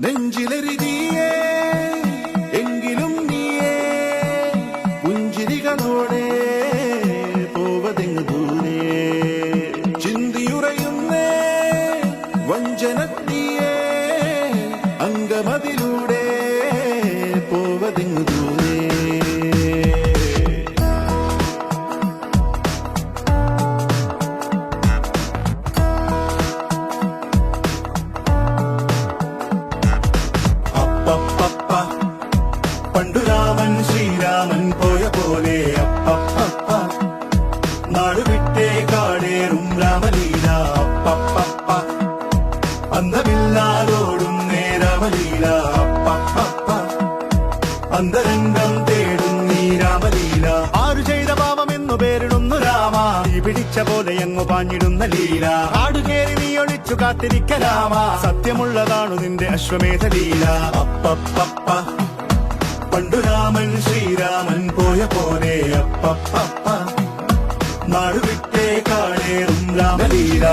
നെഞ്ചിലെരുതിയേ എങ്കിലും നീയേ പുഞ്ചിരികളോടെ പോവതെങ്ങ് ദൂരെ? ചിന്തിയുറയുന്നേ വഞ്ചനത്തിയേ അങ്കമതിലൂടെ പോലെ അപ്പപ്പ നാടുവിട്ടേ കാടേറും രാമലീല അപ്പപ്പ അന്തമില്ലാതോടും നേരാമലീല അപ്പപ്പ അന്തരംഗം തേടും നീ രാമലീല. ആരു ചെയ്ത പാപമെന്നു പേരിടുന്നു രാമ. നീ പിടിച്ച പോലെ എങ്ങു പാഞ്ഞിടുന്ന ലീല. ആടുകേറി നീ ഒളിച്ചു കാത്തിരിക്ക രാമ. സത്യമുള്ളതാണു നിന്റെ അശ്വമേധ ലീല അപ്പപ്പപ്പ പണ്ടു രാമൻ ശ്രീരാമൻ പോയ പോലെ അപ്പ നാടുവിട്ടേ കാടേറും രാമലീല.